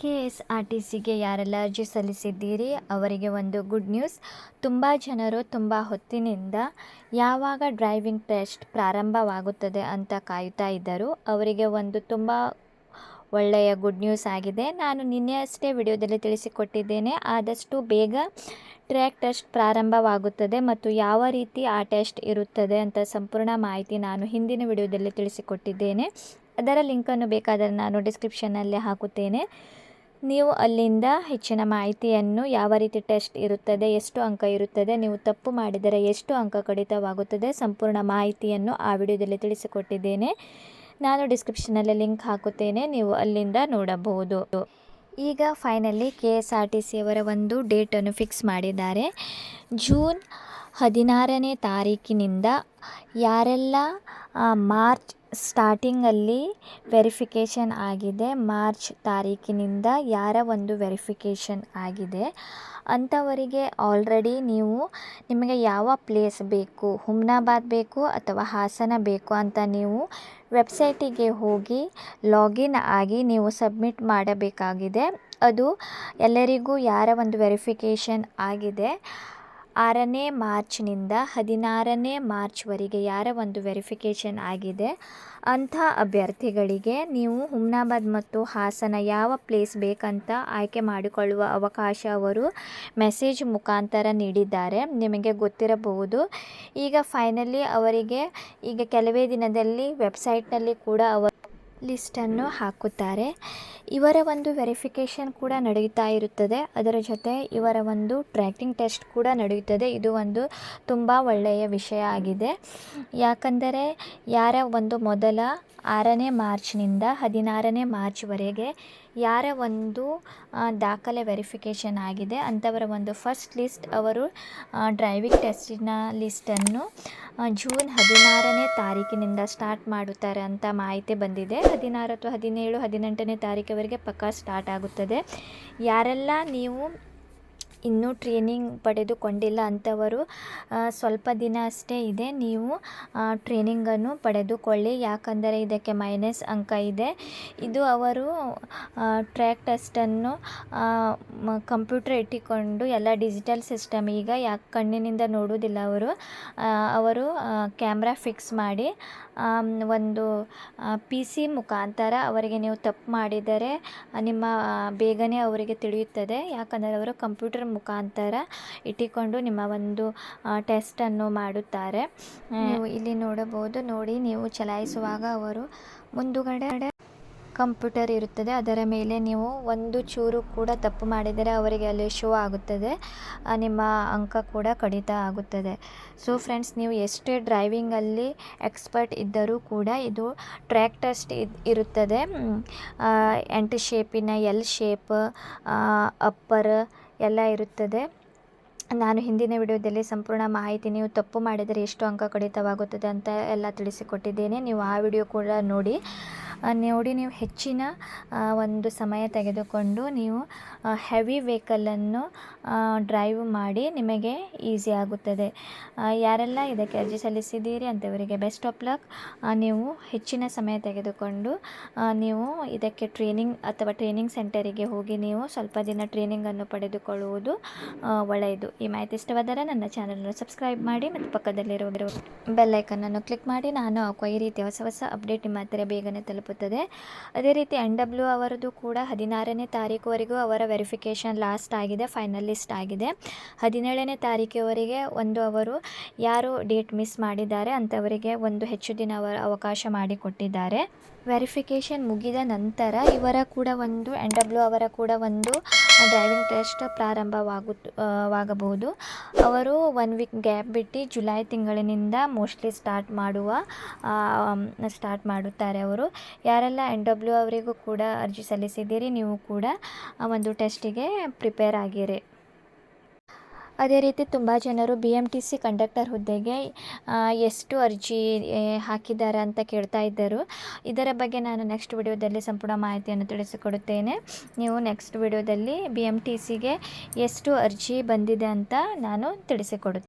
K S R T ಸಿಗೆ ಯಾರೆಲ್ಲ ಅರ್ಜಿ ಸಲ್ಲಿಸಿದ್ದೀರಿ? ಅವರಿಗೆ ಒಂದು ಗುಡ್ ನ್ಯೂಸ್ ತುಂಬ ಜನರು ತುಂಬ ಹೊತ್ತಿನಿಂದ ಯಾವಾಗ ಡ್ರೈವಿಂಗ್ ಟೆಸ್ಟ್ ಪ್ರಾರಂಭವಾಗುತ್ತದೆ ಅಂತ ಕಾಯುತ್ತಾ ಇದ್ದರು. ಅವರಿಗೆ ಒಂದು ತುಂಬ ಒಳ್ಳೆಯ ಗುಡ್ ನ್ಯೂಸ್ ಆಗಿದೆ. ನಾನು ನಿನ್ನೆ ಅಷ್ಟೇ ವಿಡಿಯೋದಲ್ಲಿ ತಿಳಿಸಿಕೊಟ್ಟಿದ್ದೇನೆ. ಆದಷ್ಟು ಬೇಗ ಟ್ರ್ಯಾಕ್ ಟೆಸ್ಟ್ ಪ್ರಾರಂಭವಾಗುತ್ತದೆ ಮತ್ತು ಯಾವ ರೀತಿ ಆ ಟೆಸ್ಟ್ ಇರುತ್ತದೆ ಅಂತ ಸಂಪೂರ್ಣ ಮಾಹಿತಿ ನಾನು ಹಿಂದಿನ ವಿಡಿಯೋದಲ್ಲಿ ತಿಳಿಸಿಕೊಟ್ಟಿದ್ದೇನೆ. ಅದರ ಲಿಂಕನ್ನು ಬೇಕಾದರೆ ನಾನು ಡಿಸ್ಕ್ರಿಪ್ಷನ್ನಲ್ಲಿ ಹಾಕುತ್ತೇನೆ. ನೀವು ಅಲ್ಲಿಂದ ಹೆಚ್ಚಿನ ಮಾಹಿತಿಯನ್ನು ಯಾವ ರೀತಿ ಟೆಸ್ಟ್ ಇರುತ್ತದೆ, ಎಷ್ಟು ಅಂಕ ಇರುತ್ತದೆ, ನೀವು ತಪ್ಪು ಮಾಡಿದರೆ ಎಷ್ಟು ಅಂಕ ಕಡಿತವಾಗುತ್ತದೆ ಸಂಪೂರ್ಣ ಮಾಹಿತಿಯನ್ನು ಆ ವಿಡಿಯೋದಲ್ಲಿ ತಿಳಿಸಿಕೊಟ್ಟಿದ್ದೇನೆ. ನಾನು ಡಿಸ್ಕ್ರಿಪ್ಷನಲ್ಲಿ ಲಿಂಕ್ ಹಾಕುತ್ತೇನೆ, ನೀವು ಅಲ್ಲಿಂದ ನೋಡಬಹುದು. ಈಗ finally K S R T ಸಿಯವರ ಒಂದು ಡೇಟನ್ನು ಫಿಕ್ಸ್ ಮಾಡಿದ್ದಾರೆ. ಜೂನ್ ಹದಿನಾರನೇ ತಾರೀಕಿನಿಂದ ಯಾರೆಲ್ಲ ಮಾರ್ಚ್ ಸ್ಟಾರ್ಟಿಂಗಲ್ಲಿ ವೆರಿಫಿಕೇಷನ್ ಆಗಿದೆ. ಮಾರ್ಚ್ ತಾರೀಕಿನಿಂದ ಯಾರ ಒಂದು ವೆರಿಫಿಕೇಷನ್ ಆಗಿದೆ. ಅಂಥವರಿಗೆ ಆಲ್ರೆಡಿ ನೀವು ನಿಮಗೆ ಯಾವ ಪ್ಲೇಸ್ ಬೇಕು, ಹುಮ್ನಾಬಾದ್ ಬೇಕು ಅಥವಾ ಹಾಸನ ಬೇಕು ಅಂತ ನೀವು ವೆಬ್ಸೈಟಿಗೆ ಹೋಗಿ ಲಾಗಿನ್ ಆಗಿ ನೀವು ಸಬ್ಮಿಟ್ ಮಾಡಬೇಕಾಗಿದೆ. ಅದು ಎಲ್ಲರಿಗೂ ಯಾರ ಒಂದು ವೆರಿಫಿಕೇಷನ್ ಆಗಿದೆ. ಆರನೇ ಮಾರ್ಚ್ನಿಂದ ಹದಿನಾರನೇ ಮಾರ್ಚ್ವರೆಗೆ ಯಾರ ಒಂದು ವೆರಿಫಿಕೇಷನ್ ಆಗಿದೆ? ಅಂಥ ಅಭ್ಯರ್ಥಿಗಳಿಗೆ ನೀವು ಹುಮ್ನಾಬಾದ್ ಮತ್ತು ಹಾಸನ ಯಾವ ಪ್ಲೇಸ್ ಬೇಕಂತ ಆಯ್ಕೆ ಮಾಡಿಕೊಳ್ಳುವ ಅವಕಾಶ ಅವರು ಮೆಸೇಜ್ ಮುಖಾಂತರ ನೀಡಿದ್ದಾರೆ. ನಿಮಗೆ ಗೊತ್ತಿರಬಹುದು. ಈಗ ಫೈನಲಿ ಅವರಿಗೆ ಈಗ ಕೆಲವೇ ದಿನದಲ್ಲಿ ವೆಬ್ಸೈಟ್ನಲ್ಲಿ ಕೂಡ ಅವರು ಲಿಸ್ಟನ್ನು ಹಾಕುತ್ತಾರೆ. ಇವರ ಒಂದು ವೆರಿಫಿಕೇಷನ್ ಕೂಡ ನಡೆಯುತ್ತಾ ಇರುತ್ತದೆ. ಅದರ ಜೊತೆ ಇವರ ಒಂದು ಟ್ರ್ಯಾಕಿಂಗ್ ಟೆಸ್ಟ್ ಕೂಡ ನಡೆಯುತ್ತದೆ ಇದು ಒಂದು ತುಂಬ ಒಳ್ಳೆಯ ವಿಷಯ ಆಗಿದೆ. ಯಾಕಂದರೆ ಯಾರ ಒಂದು ಮೊದಲ ಆರನೇ ಮಾರ್ಚ್ನಿಂದ ಹದಿನಾರನೇ ಮಾರ್ಚ್ವರೆಗೆ ಯಾರ ಒಂದು ದಾಖಲೆ ವೆರಿಫಿಕೇಷನ್ ಆಗಿದೆ, ಅಂಥವರ ಒಂದು ಫಸ್ಟ್ ಲಿಸ್ಟ್ ಅವರು ಡ್ರೈವಿಂಗ್ ಟೆಸ್ಟಿನ ಲಿಸ್ಟನ್ನು ಜೂನ್ ಹದಿನಾರನೇ ತಾರೀಕಿನಿಂದ ಸ್ಟಾರ್ಟ್ ಮಾಡುತ್ತಾರೆ ಅಂತ ಮಾಹಿತಿ ಬಂದಿದೆ. ಹದಿನಾರು ಅಥವಾ ಹದಿನೇಳು, ಹದಿನೆಂಟನೇ ತಾರೀಕುವರೆಗೆ ಪಕ್ಕಾ ಸ್ಟಾರ್ಟ್ ಆಗುತ್ತದೆ. ಯಾರೆಲ್ಲ ನೀವು ಇನ್ನೂ ಟ್ರೈನಿಂಗ್ ಪಡೆದುಕೊಂಡಿಲ್ಲ ಅಂಥವರು ಸ್ವಲ್ಪ ದಿನ ಅಷ್ಟೇ ಇದೆ. ನೀವು ಟ್ರೈನಿಂಗನ್ನು ಪಡೆದುಕೊಳ್ಳಿ. ಯಾಕಂದರೆ ಇದಕ್ಕೆ ಮೈನಸ್ ಅಂಕ ಇದೆ. ಇದು ಅವರು ಟ್ರ್ಯಾಕ್ ಟೆಸ್ಟನ್ನು ಕಂಪ್ಯೂಟರ್ ಇಟ್ಟುಕೊಂಡು ಎಲ್ಲ ಡಿಜಿಟಲ್ ಸಿಸ್ಟಮ್ ಈಗ ಯಾಕೆ ಕಣ್ಣಿನಿಂದ ನೋಡುವುದಿಲ್ಲ ಅವರು. ಅವರು ಕ್ಯಾಮ್ರಾ ಫಿಕ್ಸ್ ಮಾಡಿ ಒಂದು ಪಿ ಸಿ ಮುಖಾಂತರ ಅವರಿಗೆ ನೀವು ತಪ್ಪು ಮಾಡಿದರೆ ನಿಮ್ಮ ಬೇಗನೆ ಅವರಿಗೆ ತಿಳಿಯುತ್ತದೆ. ಯಾಕಂದರೆ ಅವರು ಕಂಪ್ಯೂಟರ್ ಮುಖಾಂತರ ಇಟ್ಟುಕೊಂಡು ನಿಮ್ಮ ಒಂದು ಟೆಸ್ಟನ್ನು ಮಾಡುತ್ತಾರೆ. ನೀವು ಇಲ್ಲಿ ನೋಡಬಹುದು ನೋಡಿ ನೀವು ಚಲಾಯಿಸುವಾಗ ಅವರು ಮುಂದುಗಡೆ ಕಂಪ್ಯೂಟರ್ ಇರುತ್ತದೆ. ಅದರ ಮೇಲೆ ನೀವು ಒಂದು ಚೂರು ಕೂಡ ತಪ್ಪು ಮಾಡಿದರೆ ಅವರಿಗೆ ಅಲ್ಲಿ ಶೋ ಆಗುತ್ತದೆ. ನಿಮ್ಮ ಅಂಕ ಕೂಡ ಕಡಿತ ಆಗುತ್ತದೆ. ಸೊ ಫ್ರೆಂಡ್ಸ್ ನೀವು ಎಷ್ಟೇ ಡ್ರೈವಿಂಗಲ್ಲಿ ಎಕ್ಸ್ಪರ್ಟ್ ಇದ್ದರೂ ಕೂಡ ಇದು ಟ್ರ್ಯಾಕ್ ಟೆಸ್ಟ್ ಇರುತ್ತದೆ. ಎಂಟು ಶೇಪಿನ ಎಲ್ ಶೇಪ್ ಅಪ್ಪರ್ ಎಲ್ಲ ಇರುತ್ತದೆ. ನಾನು ಹಿಂದಿನ ವಿಡಿಯೋದಲ್ಲಿ ಸಂಪೂರ್ಣ ಮಾಹಿತಿ ನೀವು ತಪ್ಪು ಮಾಡಿದರೆ ಎಷ್ಟು ಅಂಕ ಕಡಿತವಾಗುತ್ತದೆ ಅಂತ ಎಲ್ಲ ತಿಳಿಸಿಕೊಟ್ಟಿದ್ದೇನೆ. ನೀವು ಆ ವಿಡಿಯೋ ಕೂಡ ನೋಡಿ. ನೋಡಿ ನೀವು ಹೆಚ್ಚಿನ ಒಂದು ಸಮಯ ತೆಗೆದುಕೊಂಡು ನೀವು ಹೆವಿ ವೆಹಿಕಲನ್ನು ಡ್ರೈವ್ ಮಾಡಿ ನಿಮಗೆ ಈಸಿ ಆಗುತ್ತದೆ. ಯಾರೆಲ್ಲ ಇದಕ್ಕೆ ಅರ್ಜಿ ಸಲ್ಲಿಸಿದ್ದೀರಿ ಅಂಥವರಿಗೆ ಬೆಸ್ಟ್ ಆಫ್ ಲಕ್ ನೀವು ಹೆಚ್ಚಿನ ಸಮಯ ತೆಗೆದುಕೊಂಡು ನೀವು ಇದಕ್ಕೆ ಟ್ರೈನಿಂಗ್ ಅಥವಾ ಟ್ರೈನಿಂಗ್ ಸೆಂಟರಿಗೆ ಹೋಗಿ ನೀವು ಸ್ವಲ್ಪ ದಿನ ಟ್ರೈನಿಂಗನ್ನು ಪಡೆದುಕೊಳ್ಳುವುದು ಒಳ್ಳೆಯದು. ಈ ಮಾಹಿತಿ ಇಷ್ಟವಾದರೆ ನನ್ನ ಚಾನಲನ್ನು ಸಬ್ಸ್ಕ್ರೈಬ್ ಮಾಡಿ ಮತ್ತು ಪಕ್ಕದಲ್ಲಿರೋ ಬೆಲ್ಲೈಕನ್ನನ್ನು ಕ್ಲಿಕ್ ಮಾಡಿ. ನಾನು ಹಾಕುವ ಈ ರೀತಿಯ ಹೊಸ ಹೊಸ ಅಪ್ಡೇಟ್ ನಿಮ್ಮ ಹತ್ತಿರ ಬೇಗನೆ ತಲುಪ ತಲುಪುತ್ತದೆ. ಅದೇ ರೀತಿ ಎನ್ ಡಬ್ಲ್ಯೂ ಅವರದು ಕೂಡ ಹದಿನಾರನೇ ತಾರೀಕುವರೆಗೂ ಅವರ ವೆರಿಫಿಕೇಷನ್ ಲಾಸ್ಟ್ ಆಗಿದೆ ಫೈನಲಿಸ್ಟ್ ಆಗಿದೆ. ಹದಿನೇಳನೇ ತಾರೀಕಿವರೆಗೆ ಒಂದು ಅವರು ಯಾರು ಡೇಟ್ ಮಿಸ್ ಮಾಡಿದ್ದಾರೆ ಅಂಥವರಿಗೆ ಒಂದು ಹೆಚ್ಚು ದಿನ ಅವರ ಅವಕಾಶ ಮಾಡಿಕೊಟ್ಟಿದ್ದಾರೆ. ವೆರಿಫಿಕೇಷನ್ ಮುಗಿದ ನಂತರ ಇವರ ಕೂಡ ಒಂದು ಎನ್ ಡಬ್ಲ್ಯೂ ಅವರ ಕೂಡ ಒಂದು ಡ್ರೈವಿಂಗ್ ಟೆಸ್ಟ್ ಪ್ರಾರಂಭವಾಗು ವಾಗಬಹುದು. ಅವರು ಒನ್ ವೀಕ್ ಗ್ಯಾಪ್ ಬಿಟ್ಟು ಜುಲೈ ತಿಂಗಳಿನಿಂದ ಮೋಸ್ಟ್ಲಿ ಸ್ಟಾರ್ಟ್ ಮಾಡುವ ಸ್ಟಾರ್ಟ್ ಮಾಡುತ್ತಾರೆ ಅವರು. ಯಾರೆಲ್ಲ ಎನ್ ಡಬ್ಲ್ಯೂ ಅವರಿಗೂ ಕೂಡ ಅರ್ಜಿ ಸಲ್ಲಿಸಿದ್ದೀರಿ, ನೀವು ಕೂಡ ಒಂದು ಟೆಸ್ಟಿಗೆ ಪ್ರಿಪೇರ್ ಆಗಿರಿ. ಅದೇ ರೀತಿ ತುಂಬ ಜನರು B M T C conductor ಹುದ್ದೆಗೆ ಎಷ್ಟು ಅರ್ಜಿ ಹಾಕಿದ್ದಾರೆ ಅಂತ ಕೇಳ್ತಾ ಇದ್ದರು. ಇದರ ಬಗ್ಗೆ ನಾನು ನೆಕ್ಸ್ಟ್ ವಿಡಿಯೋದಲ್ಲಿ ಸಂಪೂರ್ಣ ಮಾಹಿತಿಯನ್ನು ತಿಳಿಸಿಕೊಡುತ್ತೇನೆ. ನೀವು ನೆಕ್ಸ್ಟ್ ವಿಡಿಯೋದಲ್ಲಿ ಬಿ ಎಂ ಟಿ ಸಿಗೆ ಎಷ್ಟು ಅರ್ಜಿ ಬಂದಿದೆ ಅಂತ ನಾನು ತಿಳಿಸಿಕೊಡುತ್ತೇನೆ.